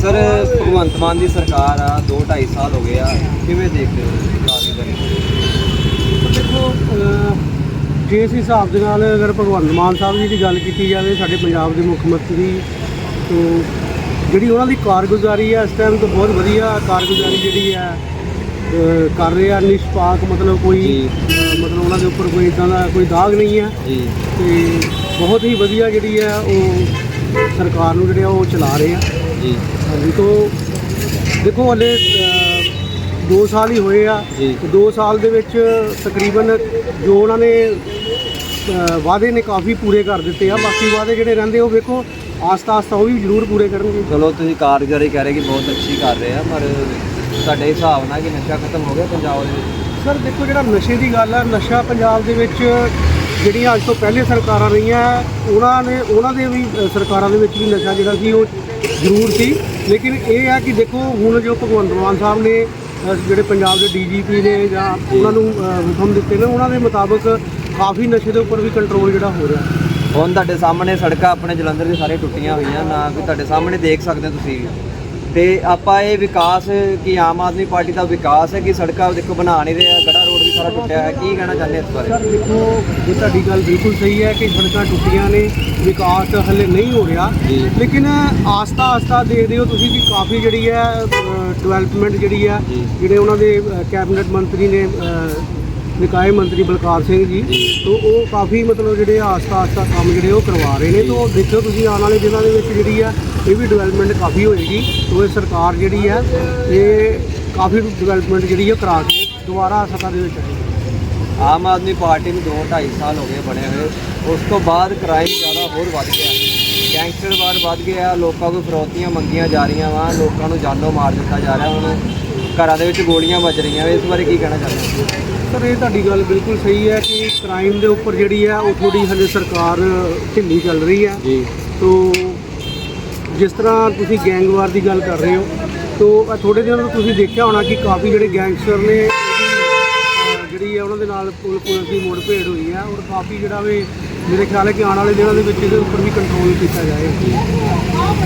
Sir Bhagwant Mann ਦੀ ਸਰਕਾਰ ਆ 2 2.5 ਸਾਲ ਹੋ ਗਏ ਆ। ਕਿਵੇਂ ਦੇਖਦੇ ਹੋ ਦੇਖੋ ਜੇ ਇਸ ਹਿਸਾਬ ਦੇ ਨਾਲ ਅਗਰ ਭਗਵੰਤ ਮਾਨ ਸਾਹਿਬ ਜੀ ਦੀ ਗੱਲ ਕੀਤੀ ਜਾਵੇ ਸਾਡੇ ਪੰਜਾਬ ਦੇ ਮੁੱਖ ਮੰਤਰੀ ਤੋਂ ਜਿਹੜੀ ਉਹਨਾਂ ਦੀ ਕਾਰਗੁਜ਼ਾਰੀ ਹੈ ਇਸ ਟਾਈਮ ਤੋਂ ਬਹੁਤ ਵਧੀਆ ਕਾਰਗੁਜ਼ਾਰੀ ਜਿਹੜੀ ਹੈ ਕਰ ਰਹੇ ਆ ਨਿਸ਼ਪਾਕ ਮਤਲਬ ਕੋਈ ਮਤਲਬ ਉਹਨਾਂ ਦੇ ਉੱਪਰ ਕੋਈ ਇਦਾਂ ਦਾ ਕੋਈ ਦਾਗ ਨਹੀਂ ਹੈ ਜੀ। ਤੇ ਬਹੁਤ ਹੀ ਵਧੀਆ ਜਿਹੜੀ ਹੈ ਉਹ ਸਰਕਾਰ ਨੂੰ ਜਿਹੜੇ ਆ ਉਹ ਚਲਾ ਰਹੇ ਆ। ਜੀ। ਹਾਂਜੀ ਤੋਂ ਦੇਖੋ ਹਲੇ 2 ਸਾਲ ਹੀ ਹੋਏ ਆ। ਜੀ। 2 ਸਾਲ ਦੇ ਵਿੱਚ ਤਕਰੀਬਨ ਜੋ ਉਹਨਾਂ ਨੇ ਵਾਅਦੇ ਨੇ ਕਾਫੀ ਪੂਰੇ ਕਰ ਦਿੱਤੇ ਆ। ਬਾਕੀ ਵਾਅਦੇ ਜਿਹੜੇ ਰਹਿੰਦੇ ਉਹ ਵੇਖੋ ਆਸਤਾ ਆਸਤਾ ਉਹ ਵੀ ਜ਼ਰੂਰ ਪੂਰੇ ਕਰਨਗੇ। ਚਲੋ ਤੁਸੀਂ ਕਾਰਗੁਜ਼ਾਰੀ ਕਹਿ ਰਹੇ ਕਿ ਬਹੁਤ ਅੱਛੀ ਕਰ ਰਹੇ ਆ ਪਰ ਤੁਹਾਡੇ ਹਿਸਾਬ ਨਾਲ ਕਿ ਨਸ਼ਾ ਖਤਮ ਹੋ ਗਿਆ ਪੰਜਾਬ ਦੇ ਵਿੱਚ? ਸਰ ਦੇਖੋ ਜਿਹੜਾ ਨਸ਼ੇ ਦੀ ਗੱਲ ਆ ਨਸ਼ਾ ਪੰਜਾਬ ਦੇ ਵਿੱਚ ਜਿਹੜੀਆਂ ਅੱਜ ਤੋਂ ਪਹਿਲੇ ਸਰਕਾਰਾਂ ਰਹੀਆਂ ਉਹਨਾਂ ਨੇ ਉਹਨਾਂ ਦੇ ਵੀ ਸਰਕਾਰਾਂ ਦੇ ਵਿੱਚ ਵੀ ਨਸ਼ਾ ਜਿਹੜਾ ਸੀ ਉਹ ਜ਼ਰੂਰ ਸੀ। ਲੇਕਿਨ ਇਹ ਹੈ ਕਿ ਦੇਖੋ, ਹੁਣ ਜੋ ਭਗਵੰਤ ਮਾਨ ਸਾਹਿਬ ਨੇ ਜਿਹੜੇ ਪੰਜਾਬ ਦੇ ਡੀਜੀਪੀ ਨੇ ਜਾਂ ਉਹਨਾਂ ਨੂੰ ਹੁਕਮ ਦਿੱਤੇ ਨੇ, ਉਹਨਾਂ ਦੇ ਮੁਤਾਬਕ ਕਾਫੀ ਨਸ਼ੇ ਦੇ ਉੱਪਰ ਵੀ ਕੰਟਰੋਲ ਜਿਹੜਾ ਹੋ ਰਿਹਾ। ਹੁਣ ਤੁਹਾਡੇ ਸਾਹਮਣੇ ਸੜਕਾਂ ਆਪਣੇ ਜਲੰਧਰ ਦੇ ਸਾਰੇ ਟੁੱਟੀਆਂ ਹੋਈਆਂ, ਨਾ ਕਿ ਤੁਹਾਡੇ ਸਾਹਮਣੇ ਦੇਖ ਸਕਦੇ ਹੋ ਤੁਸੀਂ। ਤੇ ਆਪਾਂ ਇਹ ਵਿਕਾਸ ਕੀ ਆਮ ਆਦਮੀ ਪਾਰਟੀ ਦਾ ਵਿਕਾਸ ਹੈ ਕਿ ਸੜਕਾਂ ਦੇਖੋ ਬਣਾ ਨਹੀਂ ਰਿਹਾ ਗੜਾ ਰੋਡ ਵੀ ਸਾਰਾ ਟੁੱਟਿਆ ਹੈ ਕੀ ਕਹਿਣਾ ਚਾਹੁੰਦੇ ਇਸ ਬਾਰੇ ਸਰ ਦੇਖੋ ਇਹ ਤੁਹਾਡੀ ਗੱਲ ਬਿਲਕੁਲ ਸਹੀ ਹੈ ਕਿ ਸੜਕਾਂ ਟੁੱਟੀਆਂ ਨੇ ਵਿਕਾਸ ਹਲੇ ਨਹੀਂ ਹੋ ਰਿਹਾ। ਲੇਕਿਨ ਆਸਤਾ ਆਸਤਾ ਦੇਖਦੇ ਹੋ ਤੁਸੀਂ ਕਿ ਕਾਫੀ ਜਿਹੜੀ ਹੈ ਡਿਵੈਲਪਮੈਂਟ ਜਿਹੜੀ ਹੈ। ਜਿਹੜੇ ਉਹਨਾਂ ਦੇ ਕੈਬਨਿਟ ਮੰਤਰੀ ਨੇ ਨਿਕਾਏ ਮੰਤਰੀ ਬਲਕਾਰ ਸਿੰਘ ਜੀ ਤੋਂ ਉਹ ਕਾਫੀ ਮਤਲਬ ਜਿਹੜੇ ਆਸਤਾ ਆਸਤਾ ਕੰਮ ਜਿਹੜੇ ਉਹ ਕਰਵਾ ਰਹੇ ਨੇ ਤੋਂ ਦੇਖੋ ਤੁਸੀਂ ਆਉਣ ਵਾਲੇ ਦਿਨਾਂ ਦੇ ਵਿੱਚ ਜਿਹੜੀ ਆ ਇਹ ਵੀ ਡਿਵੈਲਪਮੈਂਟ ਕਾਫੀ ਹੋਏਗੀ। ਤੋਂ ਇਹ ਸਰਕਾਰ ਜਿਹੜੀ ਹੈ ਇਹ ਕਾਫੀ ਡਿਵੈਲਪਮੈਂਟ ਜਿਹੜੀ ਹੈ ਕਰਾ ਕੇ ਦੁਬਾਰਾ ਸੱਤਾ ਦੇ ਵਿੱਚ ਆਏਗੀ ਆਮ ਆਦਮੀ ਪਾਰਟੀ ਨੂੰ 2 2.5 ਸਾਲ ਹੋ ਗਏ ਬਣੇ ਹੋਏ। ਉਸ ਤੋਂ ਬਾਅਦ ਕ੍ਰਾਈਮ ਜ਼ਿਆਦਾ ਹੋਰ ਵੱਧ ਗਿਆ। ਗੈਂਗਸਟਰ ਬਾਰ ਵੱਧ ਗਿਆ ਲੋਕਾਂ ਕੋਲ ਫਰੌਤੀਆਂ ਮੰਗੀਆਂ ਜਾ ਰਹੀਆਂ ਵਾ ਲੋਕਾਂ ਨੂੰ ਜਾਨੋਂ ਮਾਰ ਦਿੱਤਾ ਜਾ ਰਿਹਾ ਹੁਣ। ਘਰਾਂ ਦੇ ਵਿੱਚ ਗੋਲੀਆਂ ਵੱਜ ਰਹੀਆਂ ਇਸ ਬਾਰੇ ਕੀ ਕਹਿਣਾ ਚਾਹੁੰਦੇ ਹੋ? ਸਰ ਇਹ ਤੁਹਾਡੀ ਗੱਲ ਬਿਲਕੁਲ ਸਹੀ ਹੈ ਕਿ ਕ੍ਰਾਈਮ ਦੇ ਉੱਪਰ ਜਿਹੜੀ ਹੈ ਉਹ ਥੋੜੀ ਹਲੇ ਸਰਕਾਰ ਢਿੱਲੀ ਚੱਲ ਰਹੀ ਹੈ। ਜੀ। ਤੋ ਜਿਸ ਤਰ੍ਹਾਂ ਤੁਸੀਂ ਗੈਂਗਵਾਰ ਦੀ ਗੱਲ ਕਰ ਰਹੇ ਹੋ, ਤੋ ਥੋੜੇ ਦਿਨਾਂ ਤੋਂ ਤੁਸੀਂ ਦੇਖਿਆ ਹੋਣਾ ਕਿ ਕਾਫੀ ਜਿਹੜੇ ਗੈਂਗਸਟਰ ਨੇ ਜਿਹੜੀ ਹੈ ਉਹਨਾਂ ਦੇ ਨਾਲ ਪੁਲ ਪੁਲਿਸ ਦੀ ਮੋੜ ਭੇੜ ਹੋਈ ਹੈ ਔਰ ਕਾਫੀ ਜਿਹੜਾ ਵੀ ਮੇਰੇ ਖਿਆਲ ਹੈ ਕਿ ਆਉਣ ਵਾਲੇ ਦਿਨਾਂ ਦੇ ਵਿੱਚ ਇਹਦੇ ਉੱਪਰ ਵੀ ਕੰਟਰੋਲ ਕੀਤਾ ਜਾਏ।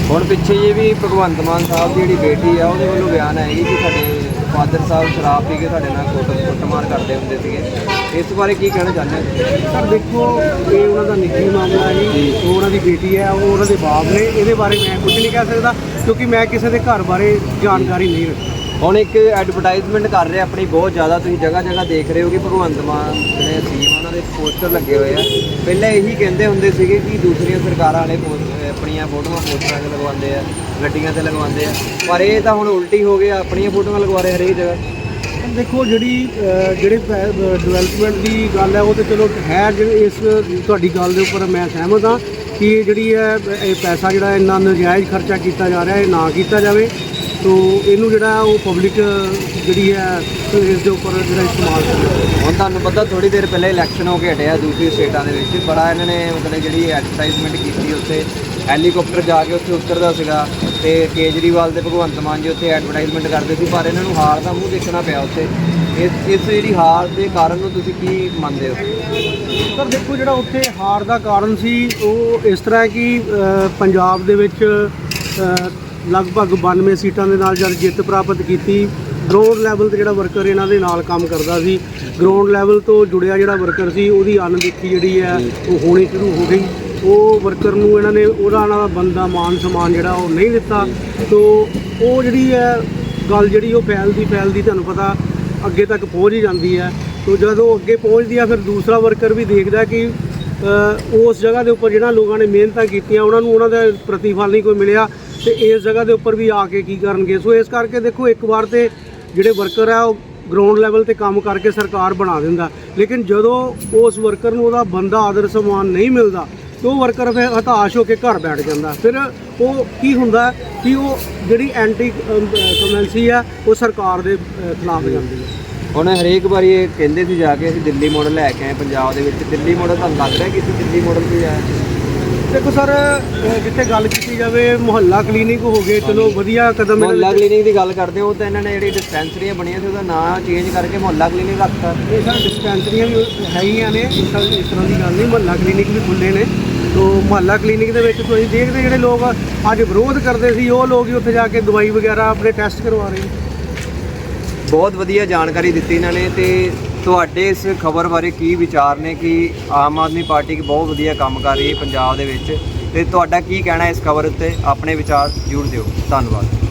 ਹੁਣ ਪਿੱਛੇ ਜੇ ਵੀ ਭਗਵੰਤ ਮਾਨ ਸਾਹਿਬ ਦੀ ਜਿਹੜੀ ਬੇਟੀ ਆ ਉਹਦੇ ਵੱਲੋਂ ਬਿਆਨ ਆਏਗੀ ਕਿ ਸਾਡੇ ਫਾਦਰ ਸਾਹਿਬ ਸ਼ਰਾਬ ਪੀ ਕੇ ਸਾਡੇ ਨਾਲ ਕੁੱਟ ਕੁੱਟਮਾਰ ਕਰਦੇ ਹੁੰਦੇ ਸੀਗੇ। ਇਸ ਬਾਰੇ ਕੀ ਕਹਿਣਾ ਚਾਹੁੰਦੇ ਹੋ? ਸਰ ਦੇਖੋ ਇਹ ਉਹਨਾਂ ਦਾ ਨਿੱਜੀ ਮਾਮਲਾ ਹੈ ਜੀ। ਉਹ ਉਹਨਾਂ ਦੀ ਬੇਟੀ ਹੈ ਉਹ ਉਹਨਾਂ ਦੇ ਬਾਪ ਨੇ। ਇਹਦੇ ਬਾਰੇ ਮੈਂ ਕੁਝ ਨਹੀਂ ਕਹਿ ਸਕਦਾ ਕਿਉਂਕਿ ਮੈਂ ਕਿਸੇ ਦੇ ਘਰ ਬਾਰੇ ਜਾਣਕਾਰੀ ਨਹੀਂ ਰੱਖੀ। ਹੁਣ ਇੱਕ ਐਡਵਰਟਾਈਜ਼ਮੈਂਟ ਕਰ ਰਹੇ ਆਪਣੀ ਬਹੁਤ ਜ਼ਿਆਦਾ ਤੁਸੀਂ ਜਗ੍ਹਾ ਜਗ੍ਹਾ ਦੇਖ ਰਹੇ ਹੋ ਕਿ ਭਗਵੰਤ ਮਾਨ ਜਿਹੜੇ ਸੀਐਮ ਉਹਨਾਂ ਦੇ ਪੋਸਟਰ ਲੱਗੇ ਹੋਏ ਆ। ਪਹਿਲਾਂ ਇਹੀ ਕਹਿੰਦੇ ਹੁੰਦੇ ਸੀਗੇ ਕਿ ਦੂਸਰੀਆਂ ਸਰਕਾਰਾਂ ਵਾਲੇ ਪੋਸ- ਆਪਣੀਆਂ ਫੋਟੋਆਂ ਪੋਸਟਰਾਂ 'ਤੇ ਲਗਵਾਉਂਦੇ ਆ ਗੱਡੀਆਂ ਤੇ ਲਗਵਾਉਂਦੇ ਆ। ਪਰ ਇਹ ਤਾਂ ਹੁਣ ਉਲਟੀ ਹੋ ਗਿਆ ਆਪਣੀਆਂ ਫੋਟੋਆਂ ਲਗਵਾ ਰਹੇ ਹਰੇਕ ਜਗ੍ਹਾ। ਦੇਖੋ ਜਿਹੜੀ ਅਹ, ਜਿਹੜੇ ਡਿਵੈਲਪਮੈਂਟ ਦੀ ਗੱਲ ਹੈ ਉਹ ਤੇ ਚਲੋ ਹੈ ਜਿਹੜੀ ਇਸ ਤੁਹਾਡੀ ਗੱਲ ਦੇ ਉੱਪਰ ਮੈਂ ਸਹਿਮਤ ਹਾਂ ਕਿ ਜਿਹੜੀ ਹੈ ਇਹ ਪੈਸਾ ਜਿਹੜਾ ਇੰਨਾ ਨਜਾਇਜ਼ ਖਰਚਾ ਕੀਤਾ ਜਾ ਰਿਹਾ ਇਹ ਨਾ ਕੀਤਾ ਜਾਵੇ। ਤੋ ਇਹਨੂੰ ਜਿਹੜਾ ਉਹ ਪਬਲਿਕ ਜਿਹੜੀ ਹੈ ਇਸ ਦੇ ਉੱਪਰ ਜਿਹੜਾ ਇਸਤੇਮਾਲ ਕਰੇ ਹੁਣ ਤੁਹਾਨੂੰ ਪਤਾ ਥੋੜੀ ਦੇਰ ਪਹਿਲਾਂ ਇਲੈਕਸ਼ਨ ਹੋ ਕੇ ਹਟਿਆ ਦੂਸਰੀ ਸਟੇਟਾਂ ਦੇ ਵਿੱਚ। ਬੜਾ ਇਹਨਾਂ ਨੇ ਮਤਲਬ ਜਿਹੜੀ ਐਡਵਰਟਾਈਜ਼ਮੈਂਟ ਕੀਤੀ ਉੱਥੇ। ਹੈਲੀਕਾਪਟਰ ਜਾ ਕੇ ਉੱਥੇ ਉਤਰਦਾ ਸੀਗਾ ਤੇ ਕੇਜਰੀਵਾਲ ਤੇ ਭਗਵੰਤ ਮਾਨ ਜੀ ਉੱਥੇ ਐਡਵਰਟਾਈਜ਼ਮੈਂਟ ਕਰਦੇ ਸੀ ਪਰ ਇਹਨਾਂ ਨੂੰ ਹਾਰ ਦਾ ਮੂੰਹ ਦੇਖਣਾ ਪਿਆ ਉੱਥੇ। ਇਸ ਇਸ ਜਿਹੜੀ ਹਾਰ ਦੇ ਕਾਰਨ ਨੂੰ ਤੁਸੀਂ ਕੀ ਮੰਨਦੇ ਹੋ? ਪਰ ਦੇਖੋ ਜਿਹੜਾ ਉੱਥੇ ਹਾਰ ਦਾ ਕਾਰਨ ਸੀ ਉਹ ਇਸ ਤਰ੍ਹਾਂ ਹੈ ਕਿ ਪੰਜਾਬ ਦੇ ਵਿੱਚ ਲਗਭਗ 92 ਸੀਟਾਂ ਦੇ ਨਾਲ ਜਦ ਜਿੱਤ ਪ੍ਰਾਪਤ ਕੀਤੀ ਗਰਾਊਂਡ ਲੈਵਲ ਤੇ ਜਿਹੜਾ ਵਰਕਰ ਇਹਨਾਂ ਦੇ ਨਾਲ ਕੰਮ ਕਰਦਾ ਸੀ ਗਰਾਊਂਡ ਲੈਵਲ ਤੋਂ ਜੁੜਿਆ ਜਿਹੜਾ ਵਰਕਰ ਸੀ, ਉਹਦੀ ਅਣਦੇਖੀ ਜਿਹੜੀ ਹੈ, ਉਹ ਹੋਣੀ ਸ਼ੁਰੂ ਹੋ ਗਈ। ਉਹ ਵਰਕਰ ਨੂੰ ਇਹਨਾਂ ਨੇ ਉਹਦਾ ਨਾਲ ਬੰਦਾ ਮਾਨ ਸਨਮਾਨ ਜਿਹੜਾ ਉਹ ਨਹੀਂ ਦਿੱਤਾ। ਤੋਂ ਉਹ ਜਿਹੜੀ ਹੈ, ਗੱਲ ਜਿਹੜੀ ਉਹ ਫੈਲਦੀ ਫੈਲਦੀ ਤੁਹਾਨੂੰ ਪਤਾ ਅੱਗੇ ਤੱਕ ਪਹੁੰਚ ਹੀ ਜਾਂਦੀ ਹੈ। ਤੋ ਜਦੋਂ ਉਹ ਅੱਗੇ ਪਹੁੰਚਦੀ ਆ, ਫਿਰ ਦੂਸਰਾ ਵਰਕਰ ਵੀ ਦੇਖਦਾ ਕਿ ਉਸ ਜਗ੍ਹਾ ਦੇ ਉੱਪਰ ਜਿਹੜਾ ਲੋਕਾਂ ਨੇ ਮਿਹਨਤਾਂ ਕੀਤੀਆਂ, ਉਹਨਾਂ ਨੂੰ ਉਹਨਾਂ ਦਾ ਪ੍ਰਤੀਫਲ ਨਹੀਂ ਕੋਈ ਮਿਲਿਆ। ਤੇ ਇਸ ਜਗ੍ਹਾ ਦੇ ਉੱਪਰ ਵੀ ਆ ਕੇ ਕੀ ਕਰਨਗੇ? ਸੋ ਇਸ ਕਰਕੇ ਦੇਖੋ, ਇੱਕ ਵਾਰ ਤੇ ਜਿਹੜੇ ਵਰਕਰ ਆ, ਉਹ ਗਰਾਊਂਡ ਲੈਵਲ ਤੇ ਕੰਮ ਕਰਕੇ ਸਰਕਾਰ ਬਣਾ ਦਿੰਦਾ। ਲੇਕਿਨ ਜਦੋਂ ਉਸ ਵਰਕਰ ਨੂੰ ਉਹਦਾ ਬੰਦਾ ਆਦਰ ਸਨਮਾਨ ਨਹੀਂ ਮਿਲਦਾ, ਤੇ ਉਹ ਵਰਕਰ ਫਿਰ ਹਤਾਸ਼ ਹੋ ਕੇ ਘਰ ਬੈਠ ਜਾਂਦਾ। ਫਿਰ ਉਹ ਕੀ ਹੁੰਦਾ ਕਿ ਉਹ ਜਿਹੜੀ ਐਂਟੀ ਕਮੈਂਸੀ ਆ, ਉਹ ਸਰਕਾਰ ਦੇ ਖਿਲਾਫ ਜਾਂਦੀ ਹੈ। ਹੁਣ ਹਰੇਕ ਵਾਰੀ ਇਹ ਕਹਿੰਦੇ ਸੀ ਜਾ ਕੇ ਅਸੀਂ ਦਿੱਲੀ ਮਾਡਲ ਲੈ ਕੇ ਆਏ ਪੰਜਾਬ ਦੇ ਵਿੱਚ। ਦਿੱਲੀ ਮਾਡਲ ਤੁਹਾਨੂੰ ਲੱਗ ਰਿਹਾ ਕਿ ਅਸੀਂ ਦਿੱਲੀ ਮਾਡਲ ਤੇ ਆਏ ਦੇਖੋ ਸਰ ਜਿੱਥੇ ਗੱਲ ਕੀਤੀ ਜਾਵੇ ਮੁਹੱਲਾ ਕਲੀਨਿਕ ਹੋ ਗਏ ਚਲੋ ਵਧੀਆ ਕਦਮ ਇਹਨਾਂ ਮੁਹੱਲਾ ਕਲੀਨਿਕ ਦੀ ਗੱਲ ਕਰਦੇ ਹੋ ਤਾਂ ਇਹਨਾਂ ਨੇ ਜਿਹੜੀ ਡਿਸਪੈਂਸਰੀਆਂ ਬਣੀਆਂ ਸੀ ਉਹਦਾ ਨਾਂ ਚੇਂਜ ਕਰਕੇ ਮੁਹੱਲਾ ਕਲੀਨਿਕ ਰੱਖਤਾ। ਇਹ ਸਰ ਡਿਸਪੈਂਸਰੀਆਂ ਵੀ ਹੈਗੀਆਂ ਨੇ ਇਸ ਤਰ੍ਹਾਂ ਇਸ ਤਰ੍ਹਾਂ ਦੀ ਗੱਲ ਨਹੀਂ ਮੁਹੱਲਾ ਕਲੀਨਿਕ ਵੀ ਖੁੱਲੇ ਨੇ। ਤੋ ਮੁਹੱਲਾ ਕਲੀਨਿਕ ਦੇ ਵਿੱਚ ਤੁਸੀਂ ਦੇਖਦੇ ਜਿਹੜੇ ਲੋਕ ਅੱਜ ਵਿਰੋਧ ਕਰਦੇ ਸੀ ਉਹ ਲੋਕ ਹੀ ਉੱਥੇ ਜਾ ਕੇ ਦਵਾਈ ਵਗੈਰਾ ਆਪਣੇ ਟੈਸਟ ਕਰਵਾ ਰਹੇ ਨੇ। ਬਹੁਤ ਵਧੀਆ ਜਾਣਕਾਰੀ ਦਿੱਤੀ ਇਹਨਾਂ ਨੇ ਤੇ ਤੁਹਾਡੇ ਇਸ ਖਬਰ ਬਾਰੇ ਕੀ ਵਿਚਾਰ ਨੇ? ਕਿ ਆਮ ਆਦਮੀ ਪਾਰਟੀ ਬਹੁਤ ਵਧੀਆ ਕੰਮ ਕਰ ਰਹੀ ਹੈ ਪੰਜਾਬ ਦੇ ਵਿੱਚ। ਤੇ ਤੁਹਾਡਾ ਕੀ ਕਹਿਣਾ ਇਸ ਖਬਰ ਉੱਤੇ? ਆਪਣੇ ਵਿਚਾਰ ਜ਼ਰੂਰ ਦਿਓ। ਧੰਨਵਾਦ।